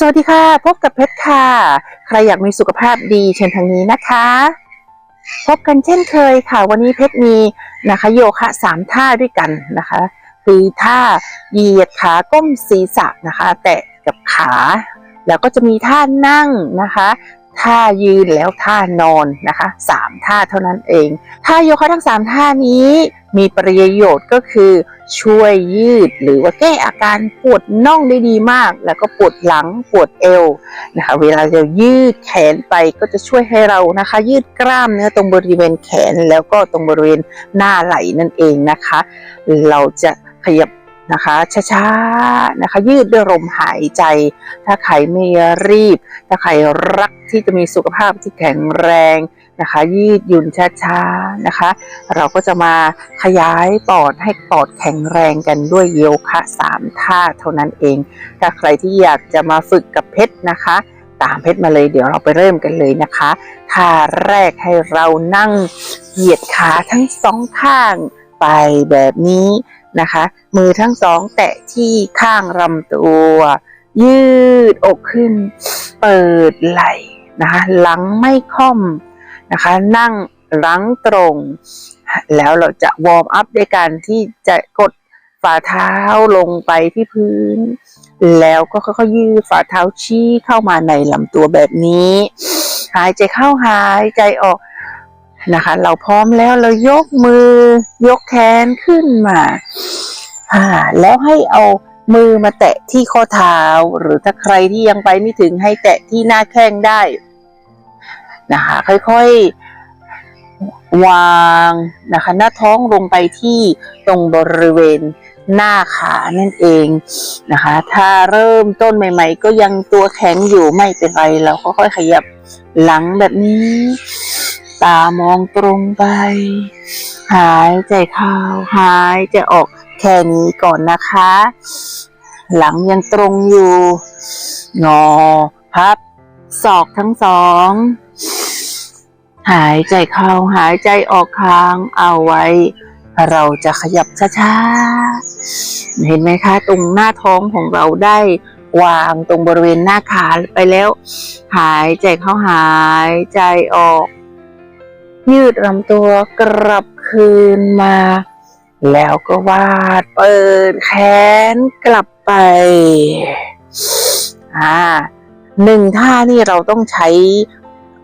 สวัสดีค่ะ พบกับเพชรค่ะ ใครอยากมีสุขภาพดีเชิญทางนี้นะคะ พบกันเช่นเคยค่ะ วันนี้เพชรมีนะคะโยคะสามท่าด้วยกันนะคะ คือท่าเหยียดขาก้มศีรษะนะคะ แตะกับขา แล้วก็จะมีท่านั่งนะคะท่ายืนแล้วท่านอนนะคะสามท่าเท่านั้นเองท่าโยคะทั้งสามท่านี้ มีประโยชน์ก็คือช่วยยืดหรือว่าแก้อาการปวดน่องได้ดีมาก แล้วก็ปวดหลังปวดเอวนะคะเวลาเรายืดแขนไปก็จะช่วยให้เรานะคะ ยืดกล้ามเนื้อตรงบริเวณแขนแล้วก็ตรงบริเวณหน้าไหล่นั่นเองนะคะ เราจะขยับนะคะช้าๆนะคะ ยืดด้วยลมหายใจ ถ้าใครไม่รีบ ถ้าใครรักที่จะมีสุขภาพที่แข็งแรง นะคะ ยืดหยุ่นช้าๆนะคะ เราก็จะมาขยายปอดให้ปอดแข็งแรงกันด้วยโยคะสามท่าเท่านั้นเอง ถ้าใครที่อยากจะมาฝึกกับเพชรนะคะ ตามเพชรมาเลยเดี๋ยวเราไปเริ่มกันเลยนะคะท่าแรกให้เรานั่งเหยียดขาทั้งสองข้างไปแบบนี้นะคะ มือทั้งสองแตะที่ข้างลำตัว ยืดอกขึ้น เปิดไหล่นะคะหลังไม่ค่อม นะคะ นั่งหลังตรง แล้วเราจะวอร์มอัพด้วยการที่จะกดฝ่าเท้าลงไปที่พื้น แล้วก็ค่อยๆยืดฝ่าเท้าชี้เข้ามาในลำตัวแบบนี้ หายใจเข้าหายใจออกนะคะ เราพร้อมแล้วเรายกมือยกแขนขึ้นมาอ่าแล้วให้เอามือมาแตะที่ข้อเท้า หรือถ้าใครที่ยังไปไม่ถึงให้แตะที่หน้าแข้งได้ นะคะ ค่อยๆ วางนะคะ หน้าท้องลงไปที่ตรงบริเวณหน้าขานั่นเองนะคะ ถ้าเริ่มต้นใหม่ ๆ ก็ยังตัวแข็งอยู่ไม่เป็นไรเราก็ค่อยขยับหลังแบบนี้ ตามองตรงไป หายใจเข้าหายใจออกแค่นี้ก่อนนะคะ หลังยังตรงอยู่งอพับศอกทั้งสอง หายใจเข้าหายใจออกค้างเอาไว้ เราจะขยับช้าๆ เห็นไหมคะ ตรงหน้าท้องของเราได้วางตรงบริเวณหน้าขาไปแล้ว หายใจเข้าหายใจออก ยืดลำตัวกลับคืนมา แล้วก็วาดเปิดแขนกลับไปอ่าหนึ่งท่านี่เราต้องใช้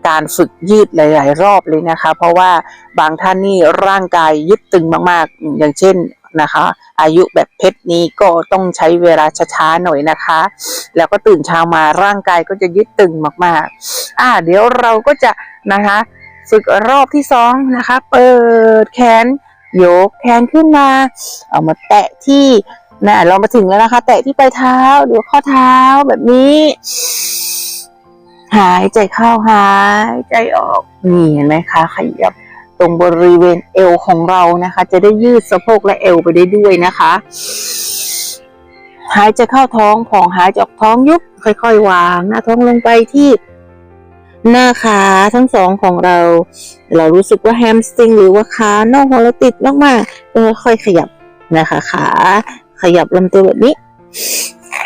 การฝึกยืดหลาย ๆ รอบเลยนะคะ เพราะว่าบางท่านนี่ร่างกายยึดตึงมาก ๆ อย่างเช่นนะคะ อายุแบบเพชรนี้ก็ต้องใช้เวลาช้าๆหน่อยนะคะ แล้วก็ตื่นเช้ามาร่างกายก็จะยึดตึงมากๆ อ่าเดี๋ยวเราก็จะนะคะฝึกรอบที่สองนะคะ เปิดแขนยกแขนขึ้นมา เอามาแตะที่นะเรามาถึงแล้วนะคะ แตะที่ปลายเท้าหรือข้อเท้าแบบนี้ หายใจเข้าหายใจออกนี่เห็นไหมคะขยับตรงบริเวณเอวของเรานะคะ จะได้ยืดสะโพกและเอวไปได้ด้วยนะคะ หายใจเข้าท้องผองหายใจออกท้องยุบค่อยๆวางหน้าท้องลงไปที่หน้าขาทั้งสองของเรา เรารู้สึกว่าแฮมสตริงหรือว่าขาน่องของเราติดมากๆก็ค่อยๆขยับนะคะขาขยับลำตัวแบบนี้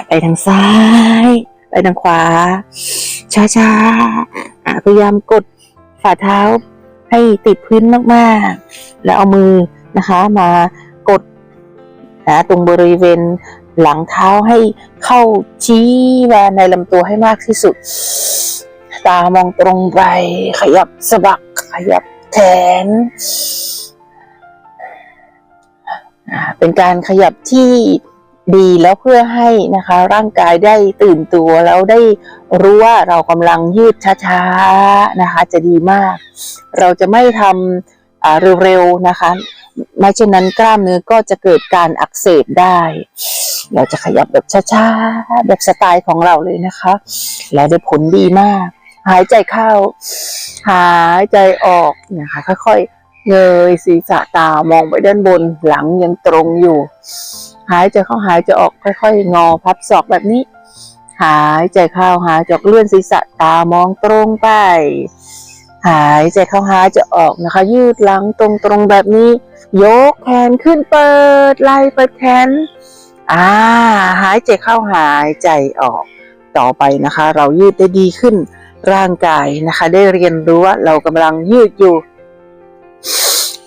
ไปทางซ้าย ไปทางขวา ช้าๆพยายามกดฝ่าเท้าให้ติดพื้นมากๆ แล้วเอามือนะคะมากดนะตรงบริเวณหลังเท้าให้เข้าชี้มาในลำตัวให้มากที่สุด ตามองตรงไป ขยับสะบัก ขยับแขนเป็นการขยับที่ ดีแล้วเพื่อให้นะคะ ร่างกายได้ตื่นตัวแล้วได้รู้ว่าเรากำลังยืดช้าๆนะคะ จะดีมาก เราจะไม่ทำอ่าเร็วๆนะคะไม่เช่นนั้นกล้ามเนื้อก็จะเกิดการอักเสบได้ เราจะขยับแบบช้าๆแบบสไตล์ของเราเลยนะคะ แล้วได้ผลดีมาก หายใจเข้า หายใจออกนะคะค่อยๆเงยศีรษะตามองไปด้านบนหลังยังตรงอยู่ หายใจเข้าหายใจออกค่อย ๆ งอพับศอกแบบนี้ หายใจเข้าหายใจออกเลื่อนศีรษะตามองตรงไป หายใจเข้าหายใจออกนะคะ ยืดหลังตรงๆแบบนี้ ยกแขนขึ้นเปิดไหล่เปิดแขนอ่าหายใจเข้าหายใจออกต่อไปนะคะ เรายืดได้ดีขึ้นร่างกายนะคะ ได้เรียนรู้ว่าเรากำลังยืดอยู่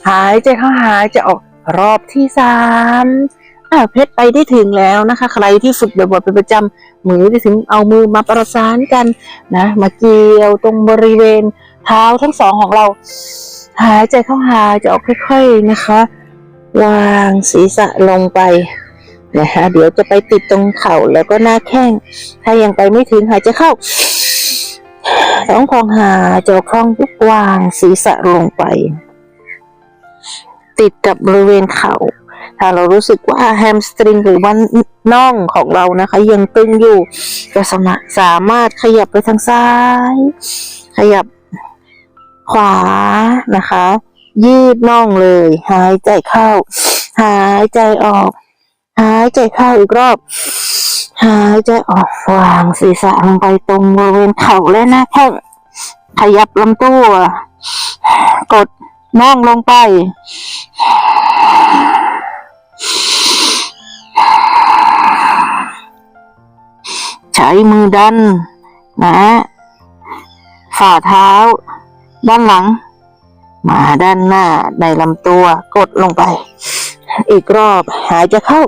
หายใจเข้าหายใจออกรอบที่สาม เพชรไปได้ถึงแล้วนะคะ ใครที่ฝึกบ่อยๆเป็นประจำมือจะถึงเอามือมาประสานกันนะมาเกี่ยวตรงบริเวณเท้าทั้งสองของเรา หายใจเข้าหายใจออกค่อยๆนะคะ วางศีรษะลงไปนะคะเดี๋ยวจะไปติดตรงเข่าแล้วก็หน้าแข้ง ถ้ายังไปไม่ถึงหายใจเข้าท้องพองหายใจออกคล่องปุ๊บวางศีรษะลงไป ติดกับบริเวณเข่า ถ้าเรารู้สึกว่าแฮมสตริงหรือว่าน่องของเรานะคะ ยังตึงอยู่ก็สามารถสามารถขยับไปทางซ้าย ขยับขวานะคะ ยืดน่องเลย หายใจเข้า หายใจออก หายใจเข้าอีกรอบหายใจออกวางศีรษะลงไปตรงบริเวณเข่าและหน้าแข้งขยับลำตัว กดน่องลงไป ใช้มือดัน นะ ฝ่าเท้า ด้านหลัง มาด้านหน้าในลำตัวกดลงไป อีกรอบหายใจเข้า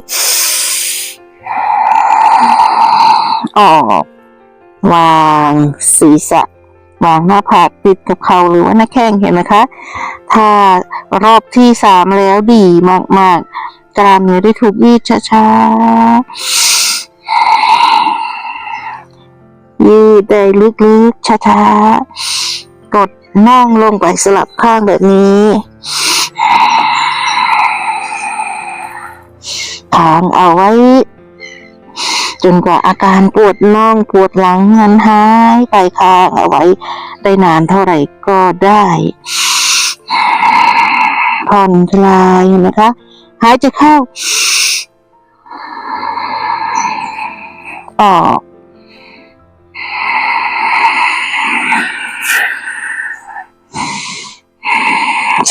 ออก วางศีรษะวางหน้าผากติดกับเข่าหรือว่าหน้าแข้งเห็นไหมคะ ถ้ารอบที่สามแล้วดีมากๆ กล้ามเนื้อได้ถูกยืดช้าๆ ยืดได้ลึกๆ ช้าๆ กดน่องลงไปสลับข้างแบบนี้ค้างเอาไว้ จนกว่าอาการปวดน่องปวดหลังนั้นหายไปค้างเอาไว้ได้นานเท่าไหร่ก็ได้ผ่อนคลายนะคะ หายใจเข้า ออก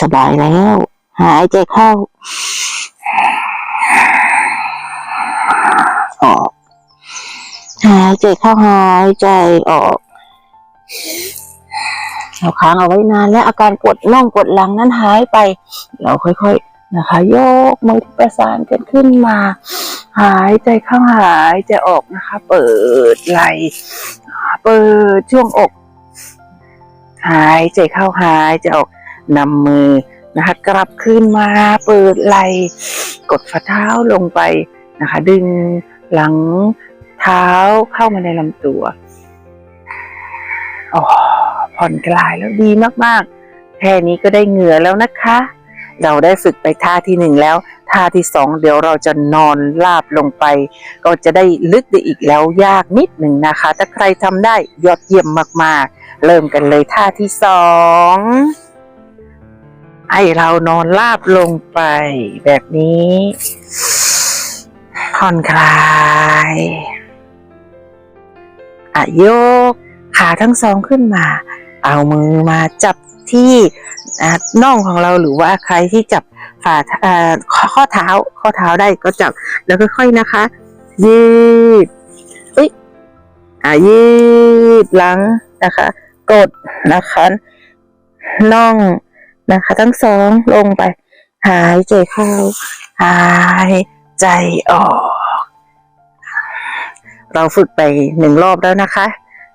สบายแล้ว หายใจเข้า ออก หายใจเข้าหายใจออกเราค้างเอาไว้นานและอาการปวดน่องปวดหลังนั้นหายไป เราค่อยๆ นะคะโยกมือที่ประสานกันขึ้นมา หายใจเข้าหายใจออกนะคะ เปิดไหล่เปิดช่วงอก หายใจเข้าหายใจออกนำมือนะคะ กลับขึ้นมาเปิดไหล่กดฝ่าเท้าลงไปนะคะ ดึงหลังเท้าเข้ามาในลำตัวอ๋อผ่อนคลายแล้วดีมากๆ แค่นี้ก็ได้เหงื่อแล้วนะคะ เราได้ฝึกไปท่าที่หนึ่งแล้ว ท่าที่สองเดี๋ยวเราจะนอนราบลงไป ก็จะได้ลึกได้อีกแล้วยากนิดหนึ่งนะคะ ถ้าใครทำได้ยอดเยี่ยมมากๆ เริ่มกันเลยท่าที่สองให้เรานอนราบลงไป แบบนี้ผ่อนคลายอะโยกขาทั้งสองขึ้นมา เอามือมาจับที่ น่องของเราหรือว่าใครที่จับฝ่าข้อเท้าข้อเท้าได้ก็จับแล้วค่อยๆนะคะ ยืดเอ้ยอะยืดหลังนะคะ กดนะคะน่องนะคะ ทั้งสองลงไป หายใจเข้า หายใจออก เราฝึกไปหนึ่งรอบแล้วนะคะ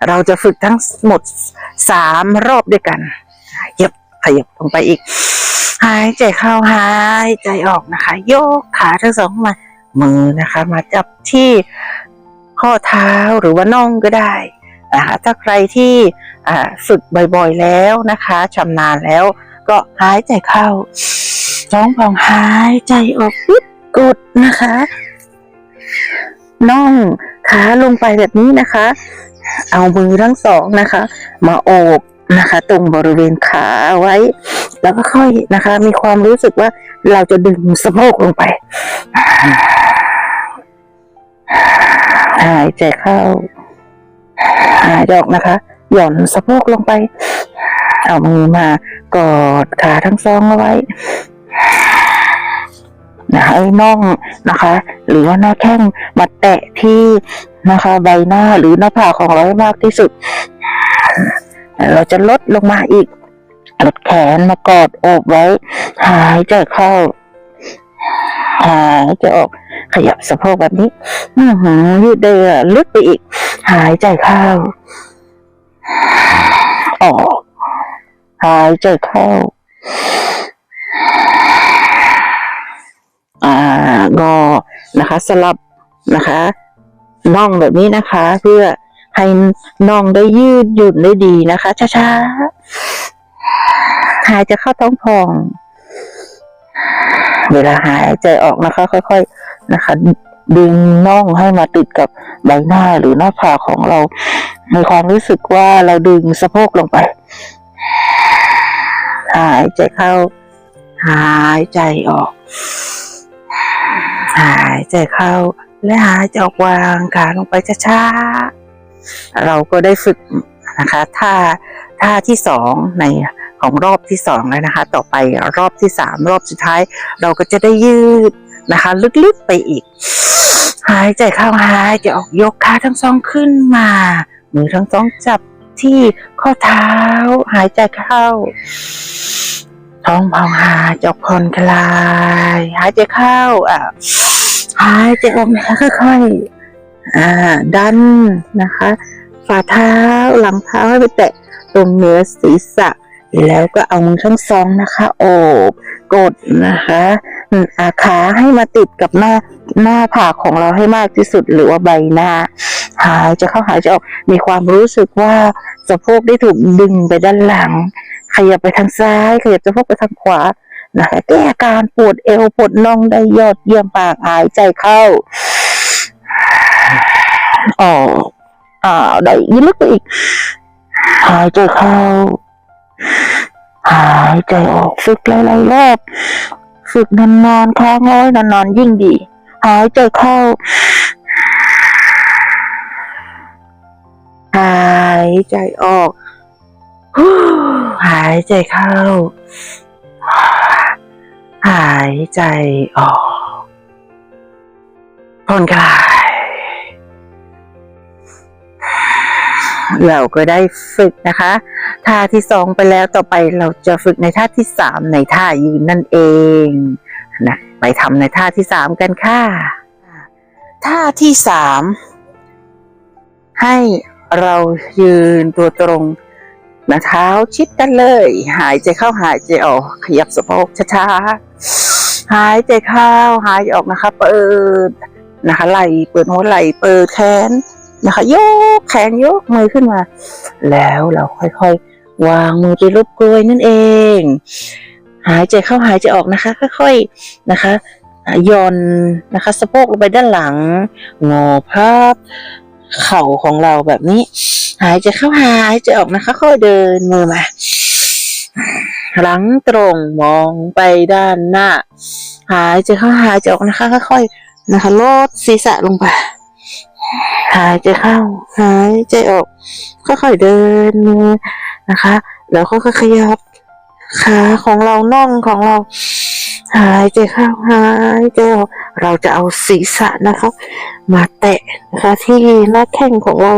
เราจะฝึกทั้งหมดสามรอบด้วยกันเหยับ ยับลงไปอีก หายใจเข้าหายใจออกนะคะ โยกขาทั้งสองมา มือนะคะ มาจับที่ข้อเท้าหรือว่าน่องก็ได้นะคะถ้าใครที่ฝึกบ่อยๆแล้วนะคะชำนาญแล้ว ก็หายใจเข้าท้องพองหายใจออกปุ๊บกดนะคะน่องขาลงไปแบบนี้นะคะ เอามือทั้งสองนะคะ มาโอบ นะคะ ตรงบริเวณขาไว้ แล้วก็ค่อยนะคะ มีความรู้สึกว่าเราจะดึงสะโพกลงไปหายใจเข้าหายใจออกนะคะ หย่อนสะโพกลงไป เอามือมากอดขาทั้งสองเอาไว้นะคะให้น่องนะคะ หรือว่าหน้าแข้งมาแตะที่นะคะ ใบหน้าหรือหน้าผากของเราให้มากที่สุด เราจะลดลงมาอีกลดแขนมากอดโอบไว้ หายใจเข้า หายใจออกขยับสะโพกแบบนี้อือหือยืดเดือลึกไปอีก หายใจเข้า ออก หายใจเข้า อ่างอนะคะ สลับนะคะน่องแบบนี้นะคะ เพื่อ ให้น่องได้ยืดหยุ่นได้ดีนะคะช้าๆหายใจเข้าท้องพอง เวลาหายใจออกนะคะ ค่อย ๆนะคะ ดึงน่องให้มาติดกับใบหน้าหรือหน้าผากของเรามีความรู้สึกว่าเราดึงสะโพกลงไป หายใจเข้า หายใจออก หายใจเข้า และหายใจออกวางขาลงไปช้าๆ เราก็ได้ฝึกนะคะท่าท่าที่สองในของรอบที่สองแล้วนะคะ ต่อไปรอบที่สามรอบสุดท้าย เราก็จะได้ยืดนะคะ ลึกๆไปอีก หายใจเข้าหายใจออกยกขาทั้งสองขึ้นมามือทั้งสองจับที่ข้อเท้า หายใจเข้า ท้องพองหายใจออกผ่อนคลาย หายใจเข้าอะหายใจออกนะคะค่อยๆ อ่าดันนะคะ ฝ่าเท้าหลังเท้าให้ไปแตะตรงเนื้อศีรษะ แล้วก็เอามือทั้งสองนะคะโอบกดนะคะอาขาให้มาติดกับหน้าหน้าผากของเราให้มากที่สุดหรือว่าใบหน้า หายใจเข้าหายใจออกมีความรู้สึกว่าสะโพกได้ถูกดึงไปด้านหลัง ขยับไปทางซ้าย ขยับสะโพกไปทางขวานะคะแก้อาการปวดเอวปวดน่องได้ยอดเยี่ยมปากหายใจเข้า อออ่าวได้ยิ่งลึกไปอีกหายใจเข้าหายใจออกฝึกหลายๆรอบฝึกนานๆค้างเอาไว้นานๆยิ่งดีหายใจเข้าหายใจออกหายใจเข้าหายใจออกผ่อนคลาย เราก็ได้ฝึกนะคะท่าที่สองไปแล้วต่อไปเราจะฝึกในท่าที่สามในท่ายืนนั่นเองนะไปทำในท่าที่สามกันค่ะ ท่าที่สามให้เรายืนตัวตรงนะเท้าชิดกันเลย หายใจเข้าหายใจออก ขยับสะโพกช้าๆหายใจเข้าหายใจออกนะคะ เปิดนะคะไหล่เปิดหัวไหล่เปิดแขน นะคะยกแขนยกมือขึ้นมา แล้วเราค่อยๆ วางมือไปรูปกลวยนั่นเอง หายใจเข้าหายใจออกนะคะ ค่อยๆนะคะย่อนนะคะสะโพกลงไปด้านหลังงอพับเข่าของเราแบบนี้ หายใจเข้าหายใจออกนะคะ ค่อยเดินมือมาหลังตรงมองไปด้านหน้า หายใจเข้าหายใจออกนะคะค่อยๆนะคะลดศีรษะลงไป หายใจเข้า หายใจออก ค่อยๆเดินมือนะคะ แล้วค่อยขยับขาของเราน่องของเรา หายใจเข้าหายใจออกเราจะเอาศีรษะนะคะ มาแตะนะคะที่หน้าแข้งของเรา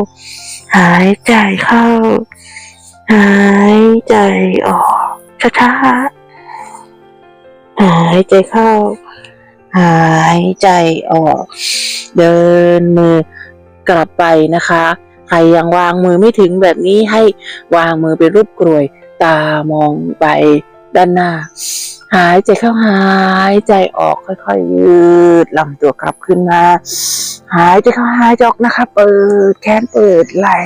หายใจเข้า หายใจออกช้าๆหายใจเข้า หายใจออก เดินมือ กลับไปนะคะ ใครยังวางมือไม่ถึงแบบนี้ให้วางมือเป็นรูปกรวยตามองไปด้านหน้า หายใจเข้าหายใจออกค่อยๆ ยืดลำตัวกลับขึ้นมา หายใจเข้าหายใจออกนะคะ เปิดแขนเปิดไหล่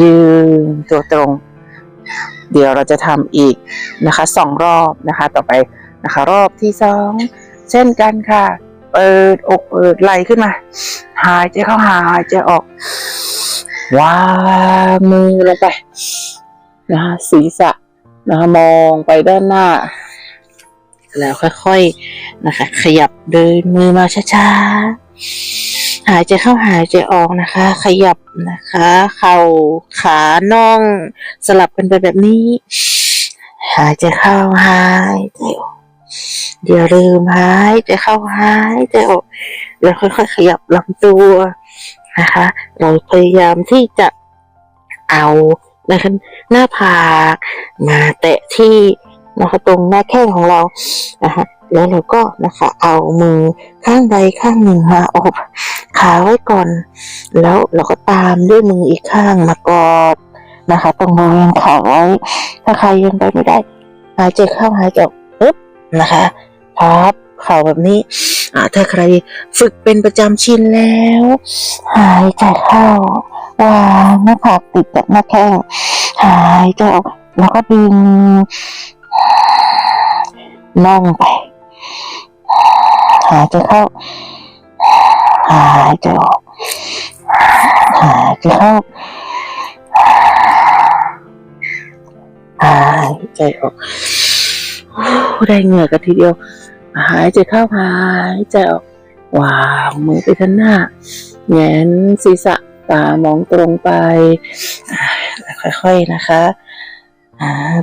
ยืนตัวตรง เดี๋ยวเราจะทำอีกนะคะสองรอบนะคะ ต่อไปนะคะ รอบที่สองเช่นกันค่ะ เปิดอกเปิดไหลขึ้นมา หายใจเข้าหายใจออกวางมือลงไปนะคะศีรษะนะคะมองไปด้านหน้า แล้วค่อยๆนะคะ ขยับเดินมือมาช้าๆหายใจเข้าหายใจออกนะคะ ขยับนะคะ เข่าขาน่องสลับกันไปแบบนี้ หายใจเข้าหายใจออก เดี๋ยวลืมหายใจเข้าหายใจออกแล้วค่อยๆขยับลำตัวนะคะ เราพยายามที่จะเอานะคะหน้าผากมาแตะที่นะคะตรงหน้าแข้งของเรานะคะแล้วเราก็นะคะเอามือข้างใดข้างหนึ่งมาอบขาไว้ก่อน แล้วเราก็ตามด้วยมืออีกข้างมากอดนะคะตรงบริเวณขาไว้ถ้าใครยังไปไม่ได้ หายใจเข้าหายใจออก นะคะพับเข่าแบบนี้อ่าถ้าใครฝึกเป็นประจำชินแล้ว หายใจเข้าวางหน้าผากติดกับหน้าแข้งหายใจออกแล้วก็ดึงน่องไป หายใจเข้า หายใจออก หายใจเข้า หายใจออก ได้เหงื่อกันทีเดียว หายใจเข้าหายใจออกวางมือไปข้างหน้าแงนศีรษะตามองตรงไป ค่อยๆนะคะ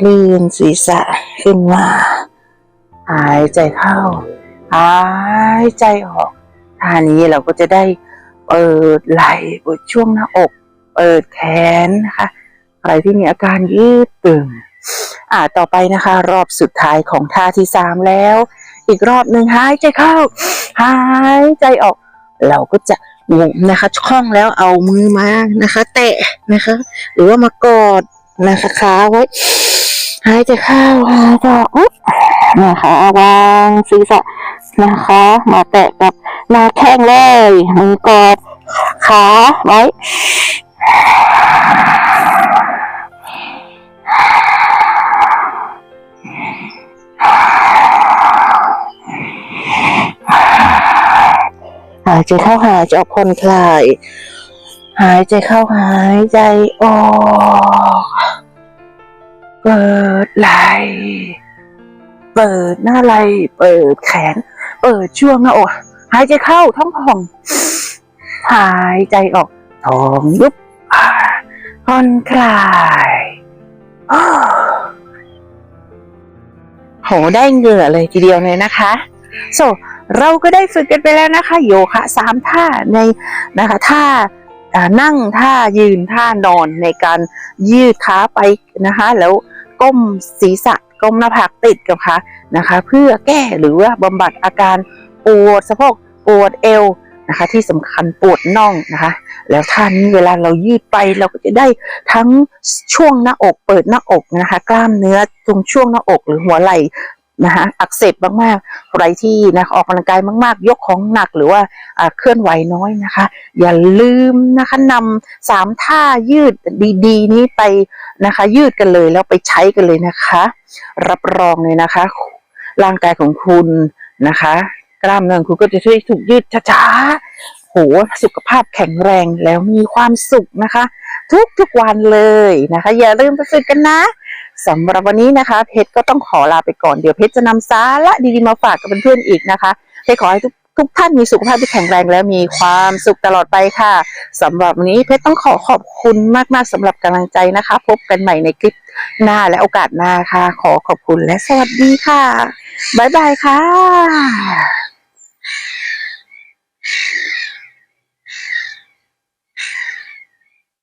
ลื่นศีรษะขึ้นมาหายใจเข้า หายใจออกท่านี้เราก็จะได้เปิดไหล่เปิดช่วงหน้าอก เปิดแขนนะคะใครที่มีอาการยืดตึง อ่าต่อไปนะคะ รอบสุดท้ายของท่าที่สามแล้ว อีกรอบหนึ่งหายใจเข้า หายใจออก เราก็จะหมุนะคะคล่องแล้วเอามือมานะคะ แตะนะคะ หรือว่ามากอดนะคะขาไว้หายใจเข้าหายใจออกนะคะวางศีรษะนะคะ มาแตะกับหน้าแข้งเลยมือกอดขาไว้ หายใจเข้าหายใจออกผ่อนคลาย หายใจเข้าหายใจออกเปิดไหล่เปิดหน้าไหล่เปิดแขน เปิดช่วงหน้าอกหายใจเข้าท้องผ่อง หายใจออกท้องยุบผ่อนคลายอ้โหได้เหงื่อเลยทีเดียวเลยนะคะโซ เราก็ได้ฝึกกันไปแล้วนะคะ โยคะสามท่าในนะคะท่าานั่งท่ายืนท่านอนในการยืดขาไปนะคะ แล้วก้มศีรษะก้มหน้าผากติดกับขานะคะ เพื่อแก้หรือว่าบำบัดอาการปวดสะโพกปวดเอวนะคะที่สำคัญปวดน่องนะคะ แล้วท่านี้เวลาเรายืดไปเราก็จะได้ทั้งช่วงหน้าอกเปิดหน้าอกนะคะ กล้ามเนื้อตรงช่วงหน้าอกหรือหัวไหล่ นะคะอักเสบมากๆใครที่นะออกกำลังกายมาก ๆ ยกของหนักหรือว่าเคลื่อนไหวน้อยนะคะ อย่าลืมนะคะนำสามท่ายืดดีๆ นี้ไปนะคะ ยืดกันเลยแล้วไปใช้กันเลยนะคะ รับรองเลยนะคะ ร่างกายของคุณนะคะ กล้ามเนื้อคุณก็จะช่วยถูกยืดช้าๆโหสุขภาพแข็งแรงแล้วมีความสุขนะคะ ทุกๆวันเลยนะคะ อย่าลืมไปฝึกกันนะ สำหรับวันนี้นะคะ เพชรก็ต้องขอลาไปก่อนเดี๋ยวเพชรจะนำสาระดีๆมาฝากกับเพื่อนๆอีกนะคะเพชรขอให้ทุกทุกท่านมีสุขภาพที่แข็งแรงและมีความสุขตลอดไปค่ะสำหรับวันนี้เพชรต้องขอขอบคุณมากๆสำหรับกำลังใจนะคะ พบกันใหม่ในคลิปหน้าและโอกาสหน้าค่ะ ขอขอบคุณและสวัสดีค่ะบ๊ายบายค่ะ